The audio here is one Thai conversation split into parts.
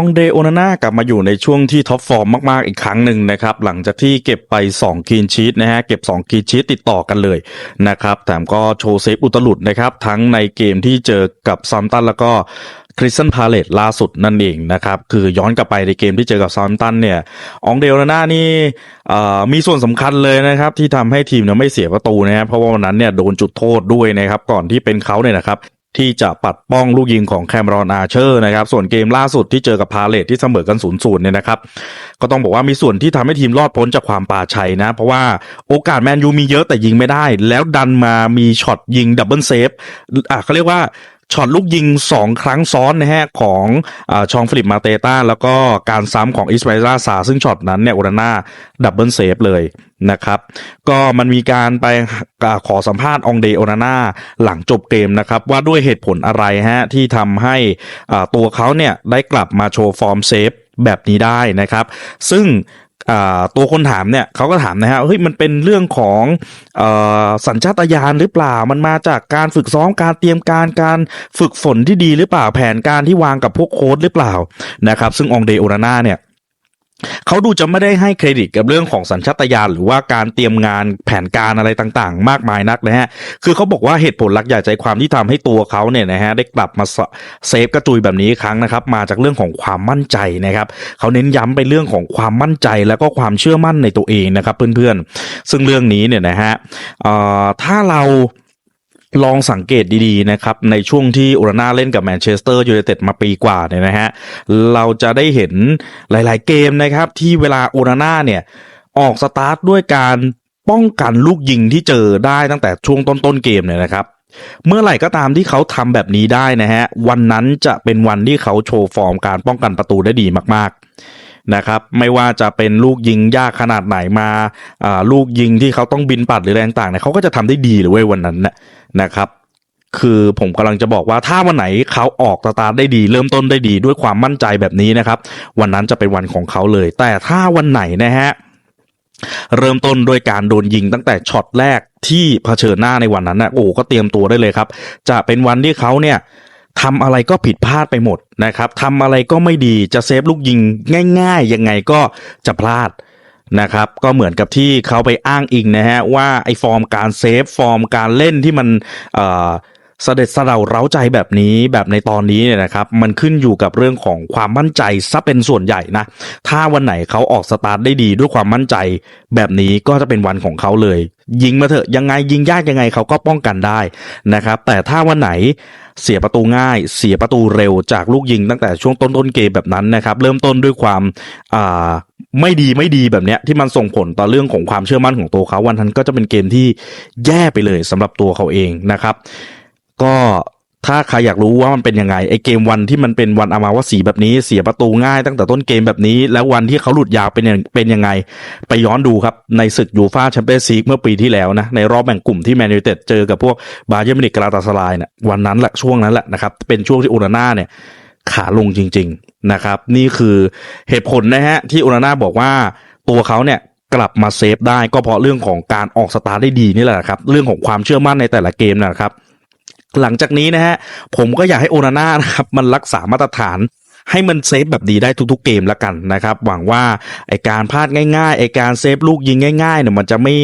องเดโอนาน่ากลับมาอยู่ในช่วงที่ท็อปฟอร์มมาก ๆ อีกครั้งหนึ่งนะครับ หลังจากที่เก็บไป2คีนชีตนะฮะ เก็บ2คีนชีตติดต่อกันเลยนะครับแถมก็โชว์เซฟอุตลุดนะครับ ทั้งในเกมที่เจอกับซัมตันแล้วก็คริสตันพาเลตล่าสุดนั่นเองนะครับ คือย้อนกลับไปในเกมที่เจอกับซัมตันเนี่ยองเดโอนาน่านี่มีส่วนสำคัญเลยนะครับ ที่ทำให้ทีมเนี่ยไม่เสียประตูนะครับเพราะว่าวันนั้นเนี่ยโดนจุดโทษด้วยนะครับ ก่อนที่เป็นเขาเนี่ยนะครับ ที่จะปัดป้องลูกยิงของแคมรอนอาเชอร์นะครับ ส่วนเกมล่าสุดที่เจอกับพาเลตที่เสมอกัน0ูนย์เนี่ยนะครับ ก็ต้องบอกว่ามีส่วนที่ทำให้ทีมรอดพ้นจากความป่าชัยนะ เพราะว่าโอกาสแมนยูมีเยอะแต่ยิงไม่ได้ แล้วดันมามีช็อตยิงดับเบิลเซฟอะเขาเรียกว่า ช็อตลูกยิง 2 ครั้งซ้อนนะฮะของอชองฟิลิปมาเตต้าแล้วก็การซ้ำของอิสมาอิลาซาซึ่งช็อตนั้นเนี่ยโอนาน่าดับเบิลเซฟเลยนะครับ ก็มันมีการไปขอสัมภาษณ์องเดโอนาน่าหลังจบเกมนะครับ ว่าด้วยเหตุผลอะไรฮะที่ทำให้ตัวเขาเนี่ยได้กลับมาโชว์ฟอร์มเซฟแบบนี้ได้นะครับ ซึ่ง ตัวคนถามเนี่ยเขาก็ถามนะฮะเฮ้ยมันเป็นเรื่องของออสัญชาตญาณหรือเปล่า มันมาจากการฝึกซ้อมการเตรียมการการฝึกฝนที่ดีหรือเปล่าแผนการที่วางกับพวกโค้ดหรือเปล่านะครับ ซึ่งองเดโอนาน่าเนี่ย เขาดูจะไม่ได้ให้เครดิตกับเรื่องของสัญชาตญาณหรือว่าการเตรียมงานแผนการอะไรต่างๆ มากมายนักนะฮะ คือเขาบอกว่าเหตุผลหลักใหญ่ใจความที่ทำให้ตัวเขาเนี่ยนะฮะได้กลับมาเซฟกระจุยแบบนี้อีกครั้งนะครับ มาจากเรื่องของความมั่นใจนะครับ เขาเน้นย้ำไปเรื่องของความมั่นใจแล้วก็ความเชื่อมั่นในตัวเองนะครับเพื่อนๆ ซึ่งเรื่องนี้เนี่ยนะฮะถ้าเรา ลองสังเกตดีๆนะครับในช่วงที่โอราน่าเล่นกับแมนเชสเตอร์ยูไนเต็ดมาปีกว่าเนี่ยนะฮะเราจะได้เห็นหลายๆเกมนะครับที่เวลาอนาน่าเนี่ยออกสตาร์ทด้วยการป้องกันลูกยิงที่เจอได้ตั้งแต่ช่วงต้นๆเกมเนี่ยนะครับ เมื่อไหร่ก็ตามที่เขาทำแบบนี้ได้นะฮะวันนั้นจะเป็นวันที่เขาโชว์ฟอร์มการป้องกันประตูได้ดีมากๆ นะครับไม่ว่าจะเป็นลูกยิงยากขนาดไหนมาลูกยิงที่เขาต้องบินปัดหรืออะไรต่างๆเนี่ยเขาก็จะทำได้ดีเลยเว้ยวันนั้นนะนะครับคือผมกำลังจะบอกว่าถ้าวันไหนเขาออกตาร์ทได้ดี เริ่มต้นได้ดีด้วยความมั่นใจแบบนี้นะครับ วันนั้นจะเป็นวันของเขาเลย แต่ถ้าวันไหนนะฮะเริ่มต้นด้วยการโดนยิงตั้งแต่ช็อตแรกที่เผชิญหน้าในวันนั้นนะโอ้ก็เตรียมตัวได้เลยครับ จะเป็นวันที่เขาเนี่ย ทำอะไรก็ผิดพลาดไปหมดนะครับทำอะไรก็ไม่ดีจะเซฟลูกยิงง่ายๆยังไงก็จะพลาดนะครับก็เหมือนกับที่เขาไปอ้างอิงนะฮะว่าไอ้ฟอร์มการเซฟฟอร์มการเล่นที่มันเอ่อ เสด็จเสดาเร้าใจแบบนี้แบบในตอนนี้เนี่ยนะครับมันขึ้นอยู่กับเรื่องของความมั่นใจซะเป็นส่วนใหญ่นะถ้าวันไหนเขาออกสตาร์ทได้ดีด้วยความมั่นใจ แบบนี้ก็จะเป็นวันของเขาเลย ยิงมาเถอะยังไงยิงยากยังไงเขาก็ป้องกันได้นะครับแต่ถ้าวันไหนเสียประตูง่าย เสียประตูเร็วจากลูกยิงตั้งแต่ช่วงต้นต้นเกมแบบนั้นนะครับเริ่มต้นด้วยความอ่าไม่ดีไม่ดีแบบเนี้ยที่มันส่งผลต่อเรื่องของความเชื่อมั่นของตัวเขาวันนั้นก็จะเป็นเกมที่แย่ไปเลยสำหรับตัวเขาเองนะครับ ก็ถ้าใครอยากรู้ว่ามันเป็นยังไงไอเกมวันที่มันเป็นวันอามาวสีแบบนี้เสียประตูง่ายตั้งแต่ต้นเกมแบบนี้ แล้ววันที่เขาหลุดยาวเป็นยังเป็นยังไง ไปย้อนดูครับ ในศึกยูฟาแชมเปี้ยนส์ลีกเมื่อปีที่แล้วนะ ในรอบแบ่งกลุ่มที่แมนยูเต็ดเจอกับพวกบาเยอร์มินิกกราตาสลายเนี่ยวันนั้นแหละช่วงนั้นแหละนะครับ เป็นช่วงที่โอนาน่าเนี่ยขาลงจริง ๆนะครับ นี่คือเหตุผลนะฮะที่โอนาน่าบอกว่าตัวเขาเนี่ยกลับมาเซฟได้ก็เพราะเรื่องของการออกสตาร์ทได้ดีนี่แหละครับ เรื่องของความเชื่อมั่นในแต่ละเกมนะครับ หลังจากนี้นะฮะ ผมก็อยากให้โอนาน่านะครับ มันรักษามาตรฐานให้มันเซฟแบบดีได้ทุกๆเกมแล้วกันนะครับ หวังว่าไอการพลาดง่ายๆไอการเซฟลูกยิงง่ายๆเนี่ยมันจะไม่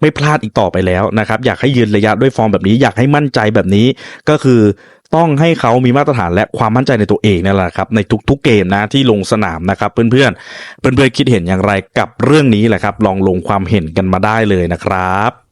ไม่พลาดอีกต่อไปแล้วนะครับ อยากให้ยืนระยะด้วยฟอร์มแบบนี้ อยากให้มั่นใจแบบนี้ก็คือต้องให้เขามีมาตรฐานและความมั่นใจในตัวเองนั่นแหละครับ ในทุกๆเกมนะที่ลงสนามนะครับ เพื่อนๆเพื่อนๆคิดเห็นอย่างไรกับเรื่องนี้แหละครับ ลองลงความเห็นกันมาได้เลยนะครับ